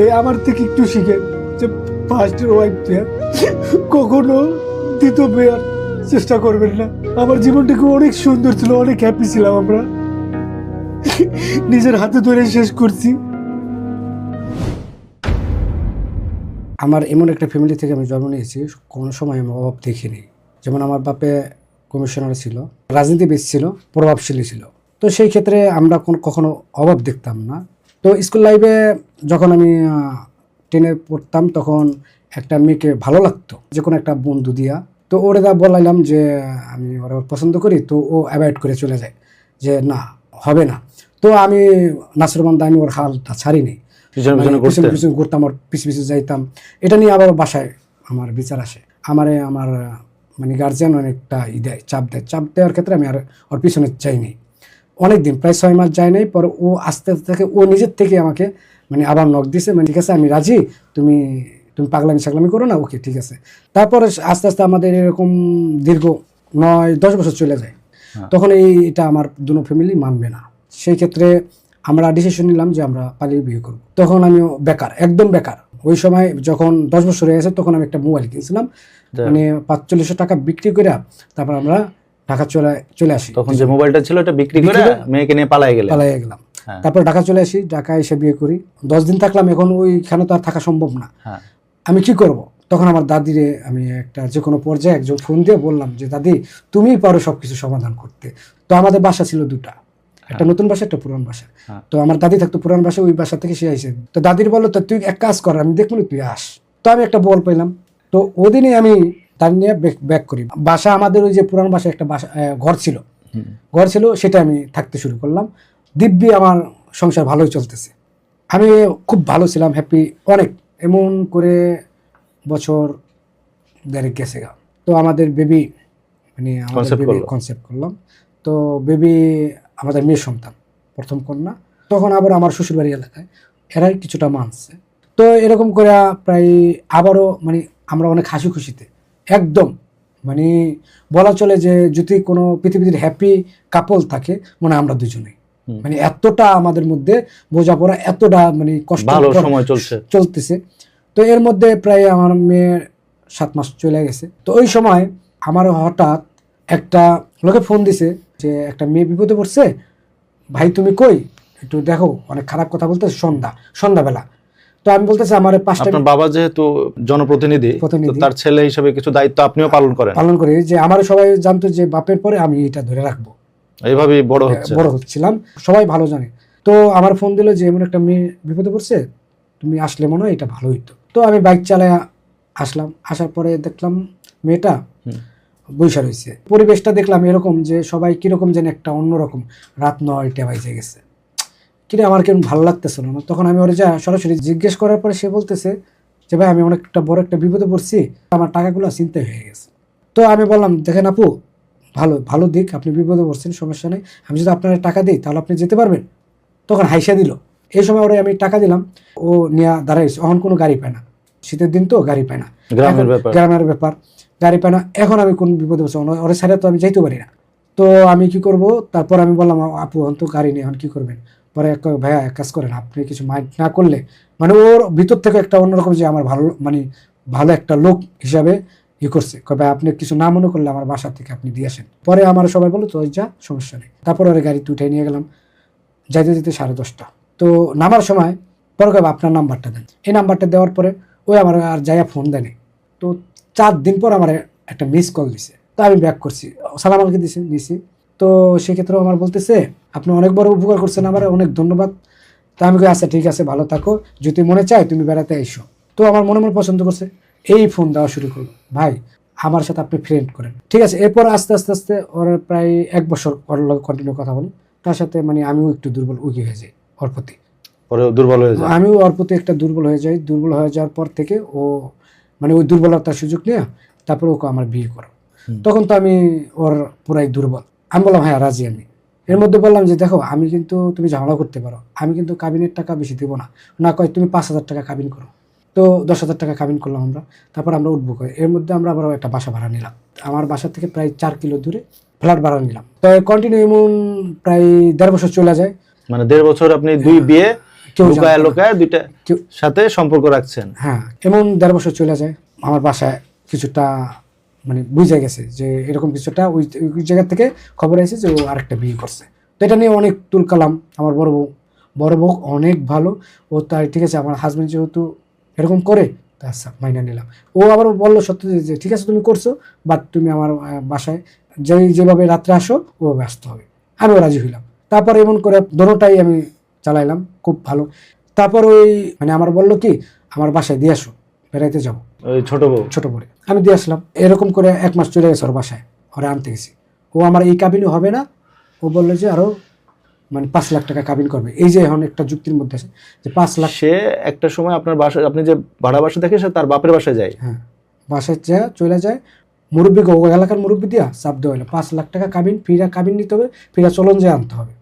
এই আমার থেকে একটু শিখে যে ফার্স্টের ওয়াইফ কখনো দ্বিতীয় বিয়ার চেষ্টা করবেন না। আমার জীবনটাকে অনেক সুন্দর ছিল, অনেক হ্যাপি ছিলাম আমরা। নিজের হাতে ধরে শেষ করছি। আমার এমন একটা ফ্যামিলি থেকে আমি জন্ম নিয়েছি, কোনো সময় আমি অভাব দেখিনি। যেমন আমার বাপে কমিশনার ছিল, রাজনীতিবিদ ছিল, প্রভাবশালী ছিল। তো সেই ক্ষেত্রে আমরা কোন, কখনো অভাব দেখতাম না। তো স্কুল লাইফে যখন আমি টেনে পড়তাম তখন একটা মেয়েকে ভালো লাগতো যে কোনো একটা বন্ধু দিয়া। তো ওরে দা বলাইলাম যে আমি ওরা পছন্দ করি তো ও অ্যাভয়েড করে চলে যায় যে না হবে না। তো আমি নাসরবান্ধা আমি ওর হালটা ছাড়িনি। পিছনে মানে পিছনে পিছনে ঘুরতাম ওর পিছু পিছু যাইতাম। এটা নিয়ে আবার বাসায় আমার বিচার আসে। আমারে আমার মানে গার্জিয়ান অনেকটা ই দেয় চাপ দেয়। চাপ দেওয়ার ক্ষেত্রে আমি আর ওর পিছনে যাইনি। অনেক দিন প্রায় ছয় মাস যায় নাই পরে ও আস্তে আস্তে থেকে ও নিজের থেকে আমাকে মানে আবার নখ দিছে মানে ঠিক আছে আমি রাজি তুমি তুমি পাগলামি সাগলামি করো না ওকে ঠিক আছে। তারপরে আস্তে আস্তে আমাদের এরকম দীর্ঘ নয় দশ বছর চলে যায়। হ্যাঁ। তখন এই এটা আমার দুনো ফ্যামিলি মানবে না। সেই ক্ষেত্রে আমরা ডিসিশন নিলাম যে আমরা পালিয়ে বিয়ে করব। তখন আমি বেকার একদম বেকার। ওই সময় যখন দশ বছর হয়ে গেছে তখন আমি একটা মোবাইল কিনছিলাম। মানে পাঁচচল্লিশশো টাকা বিক্রি করে তারপর আমরা ঢাকা চলে চলে আসি। তখন যে মোবাইলটা ছিল এটা বিক্রি করে মেয়েকে নিয়ে পালিয়ে গেলাম। হ্যাঁ। তারপর ঢাকা চলে আসি ঢাকা এসে বিয়ে করি। দশ দিন থাকলাম এখন ওইখানে তো আর থাকা সম্ভব না। হ্যাঁ। আমি কি করব? তখন আমার দাদিরে আমি একটা যে কোনো পর্যায়ে একজন ফোন দিয়ে বললাম যে দাদি তুমিই পারো সব কিছু সমাধান করতে। তো আমাদের বাসা ছিল দুটা। একটা নতুন বাসা একটা পুরান বাসা। হ্যাঁ। তো আমার দাদি থাকতো পুরান বাসা ওই বাসা থেকে সে আইসে তো দাদির বলল তো তুই এক কাজ কর আমি দেখব তুই আস। তো আমি একটা বল পেলাম তো ওদিনে আমি তার নিয়ে ব্যাক করি। বাসা আমাদের ওই যে পুরান বাসা একটা বাসা ঘর ছিল। ঘর ছিল সেটা আমি থাকতে শুরু করলাম। দিব্যি আমার সংসার ভালোই চলতেছে। আমি খুব ভালো ছিলাম হ্যাপি অনেক। এমন করে বছর দেড়েক গেছে গা। তো আমাদের বেবি মানে আমাদের বেবি কনসেপ্ট করলাম। তো বেবি আমাদের মেয়ের সন্তান প্রথম কন্যা। তখন আবার আমার শ্বশুরবাড়ি এলাকায়। এরাই কিছুটা মানছে। তো এরকম করে প্রায় আবারও মানে আমরা অনেক হাসি খুশিতে একদম। মানে বলা চলে যে যদি কোনো পৃথিবীর হ্যাপি কাপল থাকে মানে আমরা দুজনেই মানে এতটা আমাদের মধ্যে বোঝাপড়া এতটা মানে কষ্ট সময় চলছে। চলতেছে। তো এর মধ্যে প্রায় আমার মেয়ের সাত মাস চলে গেছে। তো ওই সময় আমার হঠাৎ একটা লোকে ফোন দিছে যে একটা মেয়ে বিপদে পড়ছে? ভাই তুমি কই? একটু দেখো অনেক খারাপ কথা বলতে সন্ধ্যা সন্ধ্যাবেলা। তো আমি বলতেছি আমার পাঁচটা আপনার বাবা যেহেতু জনপ্রতিনিধি তার ছেলে হিসেবে কিছু দায়িত্ব আপনিও পালন করেন। পালন করি। যে আমার সবাই জানতো যে বাপের পরে আমি এটা ধরে রাখব। এইভাবেই বড় হচ্ছে। বড় হচ্ছিলাম। সবাই ভালো জানে। তো আমার ফোন দিল যে এমন একটা মেয়ে বিপদে পড়ছে তুমি আসলে মনে হয় এটা ভালো হইতো। তো আমি বাইক চালায় আসলাম। আসার পরে দেখলাম মেয়েটা। বৈশা রয়েছে। পরিবেশটা দেখলাম এরকম যে সবাই কীরকম যেন একটা অন্যরকম। রাত নয়টা বাজে গেছে। কিরে আমার কেমন ভালো লাগতেছিল না? তখন আমি ওরে যা সরাসরি জিজ্ঞেস করার পরে সে বলতেছে যে ভাই আমি অনেকটা বড় একটা বিপদে পড়ছি আমার টাকাগুলো চিন্তায় হয়ে গেছে। তো আমি বললাম দেখেন আপু ভালো ভালো দিক আপনি বিপদে পড়ছেন সমস্যা নেই। আমি যদি আপনার টাকা দিই তাহলে আপনি যেতে পারবেন? তখন হাইসা দিল। এই সময় ওরে আমি টাকা দিলাম ও নিয়ে দাঁড়াইছে এখন কোনো গাড়ি পায় না। শীতের দিন তো গাড়ি পায় না। গ্রামের ব্যাপার। গাড়ি পায় না। এখন আমি কোন বিপদে পড়ছি? ওর- ছাড়া তো আমি যাইতে পারি না। তো আমি কি করব? তারপর আমি বললাম আপু এখন তো গাড়ি নেই এখন কি করবেন? পরে এক ভাইয়া, এক কাজ করেন, আপনি কিছু মাইন্ড না করলে মানে ওর ভিতর থেকে একটা অন্যরকম যে আমার ভালো মানে ভালো একটা লোক হিসাবে ই করছে। কবে আপনি কিছু না মনে করলে আমার বাসা থেকে আপনি দিয়ে আসেন। পরে আমার সবাই বলো তো যা, সমস্যা নেই। তারপর ওরে গাড়িতে উঠে নিয়ে গেলাম। যাইতে যেতে সাড়ে দশটা। তো নামার সময় পরে কবে আপনার নাম্বারটা দেন। এই নাম্বারটা দেওয়ার পরে ওই আমার আর যাইয়া ফোন দেয়নি তো চার দিন পর আমার একটা মিস কল দিছে। তো আমি ব্যাক করছি। সালাম আলকে দিছি দিছি তো সেক্ষেত্রেও আমার বলতেছে আপনি অনেক বড় উপকার করছেন আমার অনেক ধন্যবাদ। তা আমি কই আচ্ছা ঠিক আছে ভালো থাকো। যদি মনে চায় তুমি বেড়াতে এসো। তো আমার মনে মনে পছন্দ করছে এই ফোন দেওয়া শুরু করল। ভাই আমার সাথে আপনি ফ্রেন্ড করেন। ঠিক আছে এরপর আস্তে আস্তে আস্তে ওর প্রায় এক বছর ওর কন্টিনিউ কথা বলি। তার সাথে মানে আমিও একটু দুর্বল উইকি হয়ে যাই ওর প্রতি। দুর্বল হয়ে যায়? আমিও ওর প্রতি একটা দুর্বল হয়ে যাই। দুর্বল হয়ে যাওয়ার পর থেকে ও মানে ওই দুর্বলতার সুযোগ নিয়ে তারপর ওকে আমার বিয়ে করো। তখন তো আমি ওর পুরাই দুর্বল। আমি বললাম হ্যাঁ রাজি আমি। এর মধ্যে বললাম যে দেখো আমি কিন্তু তুমি ঝামেলা করতে পারো। আমি কিন্তু কাবিনের টাকা বেশি দেবো না। না কয় তুমি পাঁচ হাজার টাকা কাবিন করো। তো দশ হাজার টাকা কাবিন করলাম আমরা। তারপর আমরা উঠবো করে এর মধ্যে আমরা আবার একটা বাসা ভাড়া নিলাম। আমার বাসা থেকে প্রায় চার কিলো দূরে ফ্ল্যাট ভাড়া নিলাম। তো কন্টিনিউ এমন প্রায় দেড় বছর চলে যায়। মানে দেড় বছর আপনি দুই বিয়ে কেউ লুকায় লুকায় দুইটা সাথে সম্পর্ক রাখছেন। হ্যাঁ এমন দেড় বছর চলে যায়। আমার বাসায় কিছুটা মানে বুঝে গেছে যে এরকম কিছুটা ওই ওই জায়গা থেকে খবর এসেছে যে ও আরেকটা বিয়ে করছে। তো এটা নিয়ে অনেক তুল কালাম আমার বড় বউ। বড় বউ অনেক ভালো। ও তাই ঠিক আছে, আমার হাজব্যান্ড যেহেতু এরকম করে, তা আচ্ছা মাইনা নিলাম। ও আবার বলল সত্যি যে ঠিক আছে তুমি করছ বাট তুমি আমার বাসায় যেই যেভাবে রাত্রে আসো, ওভাবে আসতে হবে। আমিও রাজি হইলাম। তারপর এমন করে দোনোটাই আমি চালাইলাম, খুব ভালো। তারপর ওই মানে আমার বলল কি, আমার বাসায় দিয়ে আসো, বেড়াইতে যাব। ছোট বউ। ছোট করে আমি দিয়ে আসলাম এরকম করে এক মাস চলে গেছে ওর বাসায় ওরা আনতে গেছি। ও আমার এই কাবিনও হবে না ও বলল যে আরও মানে পাঁচ লাখ টাকা কাবিন করবে। এই যে এখন একটা যুক্তির মধ্যে আছে যে পাঁচ লাখ সে একটা সময় আপনার বাসা আপনি যে ভাড়া বাসা দেখে সে তার বাপের বাসায় যায়। হ্যাঁ বাসায় যা চলে যায় মুরব্বী এলাকার মুরব্বী দিয়া চাপ দেওয়া হলো। পাঁচ লাখ টাকা কাবিন ফিরা কাবিন নিতে হবে ফিরা চলন যায় আনতে হবে।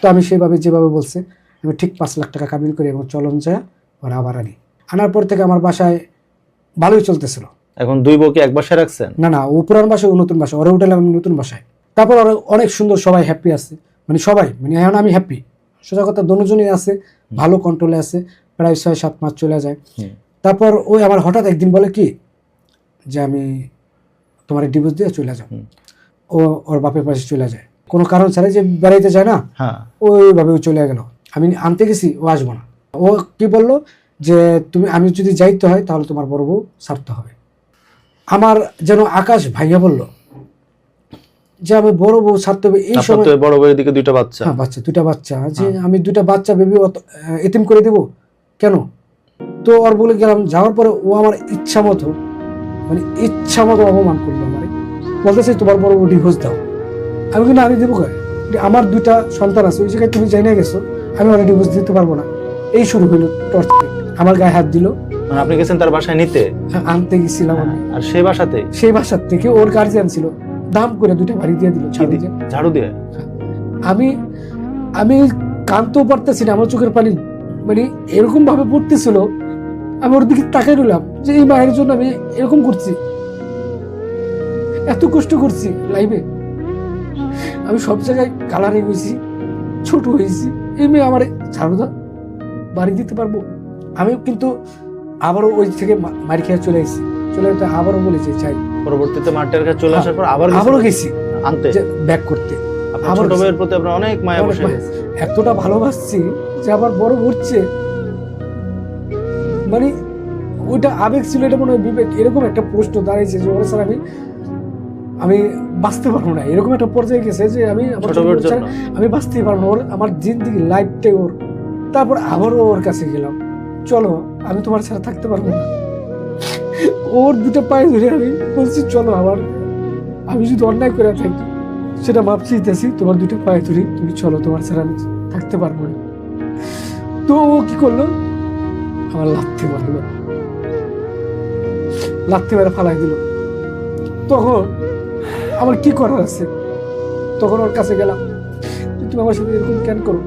তো আমি সেভাবে যেভাবে বলছে আমি ঠিক পাঁচ লাখ টাকা কাবিন করি এবং চলন যায় ওরা আবার আনি। আনার পর থেকে আমার বাসায় ভালোই চলতেছিল। এখন দুই বউকে এক বাসায় রাখছেন? না না ও পুরান বাসায় ও নতুন বাসায়। ওরা উঠলাম আমি নতুন বাসায়। তারপর ওরা অনেক সুন্দর সবাই হ্যাপি আছে। মানে সবাই মানে এখন আমি হ্যাপি সোজা কথা দনোজনই আছে ভালো কন্ট্রোলে আছে প্রায় ছয় সাত মাস চলে যায়। তারপর ওই আমার হঠাৎ একদিন বলে কি যে আমি তোমার ডিভোর্স দিয়ে চলে যাও। হুম। ও ওর বাপের পাশে চলে যায়। কোনো কারণ ছাড়াই যে বেড়াইতে যায় না হ্যাঁ। ওইভাবে ও চলে গেল। আমি আনতে গেছি ও আসব না। ও কি বলল যে তুমি আমি যদি যাইতে হয় তাহলে তোমার বড় বউ ছাড়তে হবে। আমার যেন আকাশ ভাইয়া বলল যে আমি বড় বউ ছাড়তে হবে এই সময় বড় বউয়ের দিকে দুইটা বাচ্চা। হ্যাঁ বাচ্চা দুটা বাচ্চা। যে হ্যাঁ। আমি দুটা বাচ্চা বেবি এতিম করে দেব? কেন? তো ওর বলে গেলাম যাওয়ার পরে ও আমার ইচ্ছা মতো মানে ইচ্ছা মতো অপমান করল আমার। বলতেছে তোমার বড় বউ ডিভোর্স দাও। আমি কিন্তু আমি দেবো আমার দুটা সন্তান আছে ওই জায়গায় তুমি জানিয়ে গেছো আমি ওরা ডিভোর্স দিতে পারব না। এই শুরু হইল টর্চার আমার গায়ে হাত দিল। মানে আপনি গেছেন তার বাসায় নিতে? আনতে গেছিলাম আমি। আর সেই বাসাতে? সেই বাসার থেকে ওর গার্জিয়ান ছিল। দাম করে দুটা বাড়ি দিয়ে দিল ঝাড়ু দিয়ে? আমি আমি কানতেও পারতেছি না আমার চোখের পানি। মানে এরকম ভাবে পড়তেছিল আমি ওর দিকে তাকাই রইলাম যে এই মায়ের জন্য আমি এরকম করছি। এত কষ্ট করছি লাইফে আমি সব জায়গায় কালারে গেছি ছোট হয়েছি। এই মেয়ে আমার ঝাড়ুদা বাড়ি দিতে পারব? আমি কিন্তু আবারও ওই থেকে মার খেয়ে চলে এসেছি। চলে যেতে আবারও বলেছি চাই। পরবর্তীতে মাঠের কাছে চলে আসার পর আবার আবারও গেছি। আনতে। ব্যাক করতে। আবার ছোট। প্রতি আপনার অনেক মায়া বসে এতটা ভালোবাসছি যে আবার বড় উঠছে মানে ওইটা আবেগ ছিল এটা মনে হয় বিবেক। এরকম একটা প্রশ্ন দাঁড়িয়েছে যে ওরা স্যার আমি আমি বাঁচতে পারব না। এরকম একটা পর্যায়ে গেছে যে আমি আমার আমি বাঁচতেই পারব না। ওর আমার জিন্দিগি লাইফটাই ওর। তারপর আবারও ওর কাছে গেলাম। চলো, আমি তোমার ছাড়া থাকতে পারব না। ওর দুটো পায়ে ধরে আমি বলছি, চলো আবার, আমি যদি অন্যায় করে থাকি, সেটা মাপ চাইতেছি তোমার দুটো পায়ে ধরি, তুমি চলো, তোমার ছাড়া আমি থাকতে পারব না। তো ও কি করল? আমার লাথি মারলো। লাথি মেরে ফালাই দিল। তখন আমার কি করার আছে? তখন ওর কাছে গেলাম, তুমি আমার সাথে এরকম কেন করো?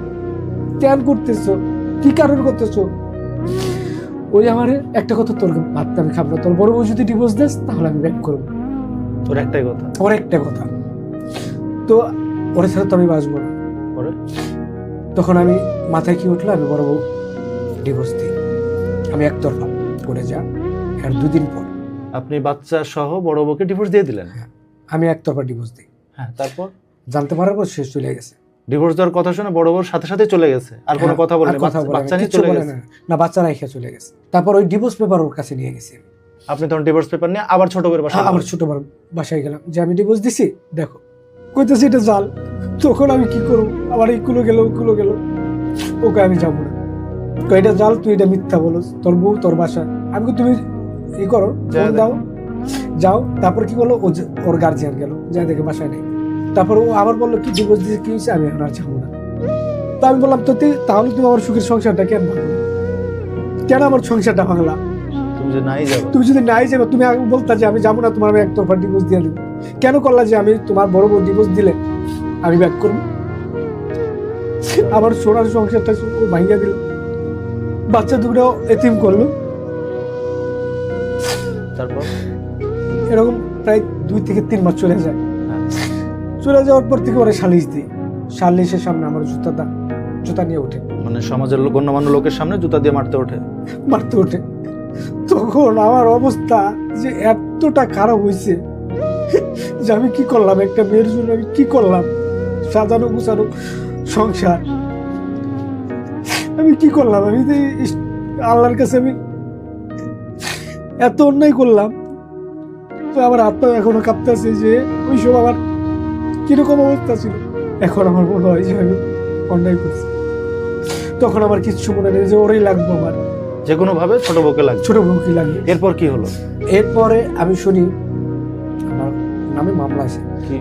কেন করতেছো কি কারণ করতেছো? ওই আমার একটা কথা তোর ভাবতে আমি খাব না। তোর বড় বউ যদি ডিভোর্স দেস তাহলে আমি ব্যাক করব। তোর একটাই কথা। ওর একটা কথা। তো ওর সাথে তো আমি বাঁচবো না। তখন আমি মাথায় কি উঠল আমি বড় বউ ডিভোর্স দিই। আমি একতরফা করে যা আর দুদিন পর। আপনি বাচ্চা সহ বড় বউকে ডিভোর্স দিয়ে দিলেন? আমি একতরফা ডিভোর্স দিই। হ্যাঁ তারপর? জানতে পারার পর শেষ চলে গেছে। ডিভোর্স দেওয়ার কথা শুনে বড় বড় সাথে সাথে চলে গেছে। আর কোনো হ্যাঁ, কথা আর কথা বলে বাচ্চা না, নিয়ে চলে গেছে। না। বাচ্চা রাইখা চলে গেছে। তারপর ওই ডিভোর্স পেপার ওর কাছে নিয়ে গেছি। আপনি তখন ডিভোর্স পেপার নিয়ে আবার ছোট বউয়ের বাসায় আমার গেলেন। ছোট বাসায় গেলাম। যে আমি ডিভোর্স দিছি দেখো। কইতেছি এটা জাল। তখন আমি কি করব? আবার এইগুলো গেল ওগুলো গেল। ওকে আমি যাব না। তো এটা জাল তুই এটা মিথ্যা বলো তোর বউ তোর বাসা। আমি কই, তুমি ই করো। দাও। যাও। তারপর কি ও ওর গার্জিয়ান গেল। যা দেখে বাসায় নেই। তারপর ও আবার বলল কি ডিভোর্স দিয়েছে? কি হয়েছে? আমি এখন আর যাব না। তা আমি বললাম তো তুই- তাহলে তুমি আমার সুখের সংসারটা কেন ভাঙলা? কেন আমার সংসারটা ভাঙলা? তুমি যে নাই যাব। তুমি যদি নাই যাবে তুমি আগে বলতা যে আমি যাব না তোমার আমি একতরফা ডিভোর্স দিয়ে দেবো। কেন করলা যে আমি তোমার বড় বড় ডিভোর্স দিলে? আমি ব্যাক করব। আমার সোনার সংসারটা ও ভাঙ্গা দিল। বাচ্চা দুটো এতিম করল। তারপর? এরকম প্রায় দুই থেকে তিন মাস চলে যায়। চলে যাওয়ার পর থেকে ওরা সালিশ দিই। সালিশের সামনে আমার জুতা দা জুতা নিয়ে ওঠে। মানে সমাজের লোক- গণ্যমান্য লোকের সামনে জুতা দিয়ে মারতে ওঠে? মারতে ওঠে। তখন আমার অবস্থা যে এতটা খারাপ হয়েছে যে আমি কি করলাম? একটা মেয়ের জন্য আমি কি করলাম? সাজানো গুছানো সংসার। আমি কি করলাম? আমি তো আল্লাহর কাছে আমি এত অন্যায় করলাম। তো আমার পা এখনও কাঁপতেছে যে ওইসব আমার কীরকম অবস্থা ছিল? এখন আমার মনে হয় যে আমি অন্যায় করছি। তখন আমার কিচ্ছু মনে নেই যে ওরই লাগবে আমার। যে কোনো ভাবে ছোট বউকে লাগছে ছোট বউ কি লাগে এরপর কি হলো? এরপরে আমি শুনি আমার নামে মামলা আছে। কি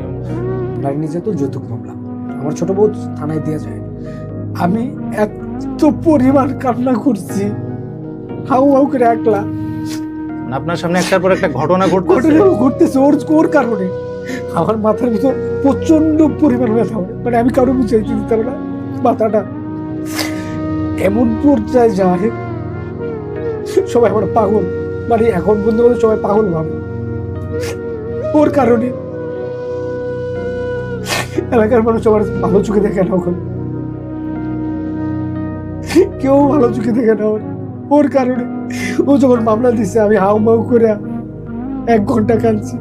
নারী নির্যাতন যৌতুক মামলা। আমার ছোট বউ থানায় দিয়ে যায়। আমি এত পরিমাণ কান্না করছি। হাউ হাউ করে একলা। আপনার সামনে একটার পর একটা ঘটনা ঘটতেছে। ঘটতেছে ওর ওর কারণে। আমার মাথার ভিতর প্রচণ্ড পরিমাণ ব্যথা হয়। মানে আমি কারও বুঝাইতে দিতাম না মাথাটা। এমন পর্যায়ে যায়, সবাই আমার পাগল। মানে এখন বলতে বলে সবাই পাগল ভাবে। ওর কারণে এলাকার মানুষ আমার ভালো চোখে দেখে না ওখানে। কেউ ভালো চোখে দেখে না ওর ওর কারণে ও যখন মামলা দিচ্ছে আমি হাউ মাউ করে এক ঘণ্টা কাঁদছি।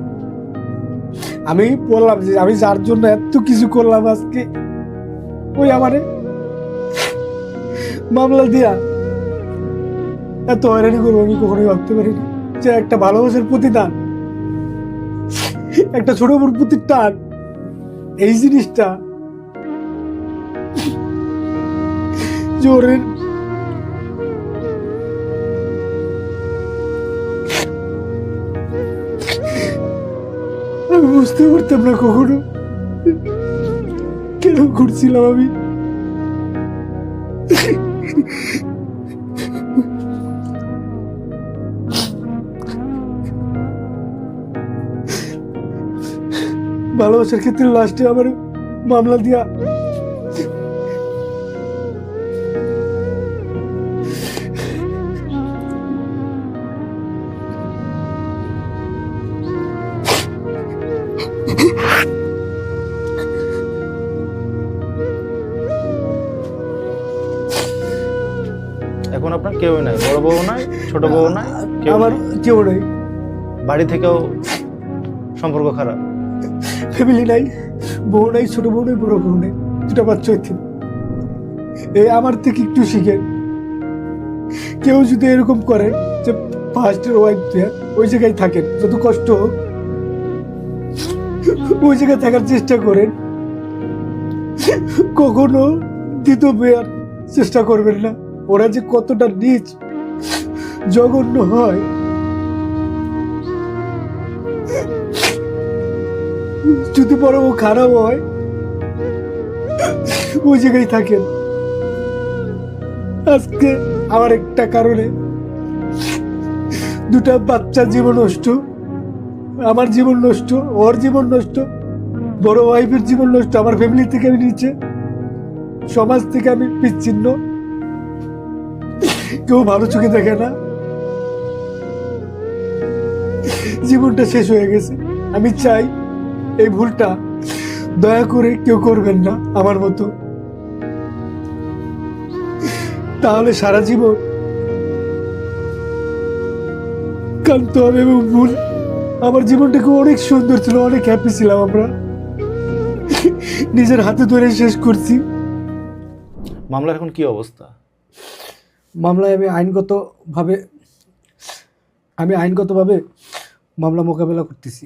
আমি বললাম যে আমি যার জন্য এত কিছু করলাম আজকে, ওই আমারে। মামলা দিয়া এত হয়রানি করব, আমি কখনোই ভাবতে পারিনি যে একটা ভালোবাসার প্রতি প্রতিদান, একটা ছোট বোন প্রতি টান এই জিনিসটা জোরের বুঝতে পারতাম না কখনো। কেন করছিলাম আমি? ভালোবাসার ক্ষেত্রে লাস্টে আমার মামলা দিয়া আপনার? কেউ নাই। বড় বউ নাই ছোট বউ নাই কেউ আমার কেউ নেই। বাড়ি থেকেও সম্পর্ক খারাপ? ফ্যামিলি নাই বউ নাই ছোট বউ নেই বড় বউ নেই দুটা বাচ্চা হইতে এই আমার থেকে একটু শিখে। কেউ যদি এরকম করে যে ফার্স্টের ওয়াইফ ওই জায়গায় থাকেন যত কষ্ট হোক ওই জায়গায় থাকার চেষ্টা করেন। কখনো দ্বিতীয় বিয়ার চেষ্টা করবেন না। ওরা যে কতটা নিচ, জঘন্য হয়। যদি বড় ও খারাপ হয় ওই জায়গায় থাকেন। আজকে আমার একটা কারণে দুটা বাচ্চার জীবন নষ্ট, আমার জীবন নষ্ট, ওর জীবন নষ্ট, বড় ওয়াইফের জীবন নষ্ট, আমার ফ্যামিলি থেকে আমি নিচে, সমাজ থেকে আমি বিচ্ছিন্ন। কেউ ভালো চোখে দেখে না। জীবনটা শেষ হয়ে গেছে। আমি চাই এই ভুলটা দয়া করে কেউ করবেন না আমার মতো। তাহলে সারা জীবন কানতে হবে এবং ভুল। আমার জীবনটাকে অনেক সুন্দর ছিল, অনেক হ্যাপি ছিলাম আমরা। নিজের হাতে ধরে শেষ করছি। মামলার এখন কি অবস্থা? মামলায় আমি আইনগতভাবে আমি আইনগতভাবে মামলা মোকাবেলা করতেছি।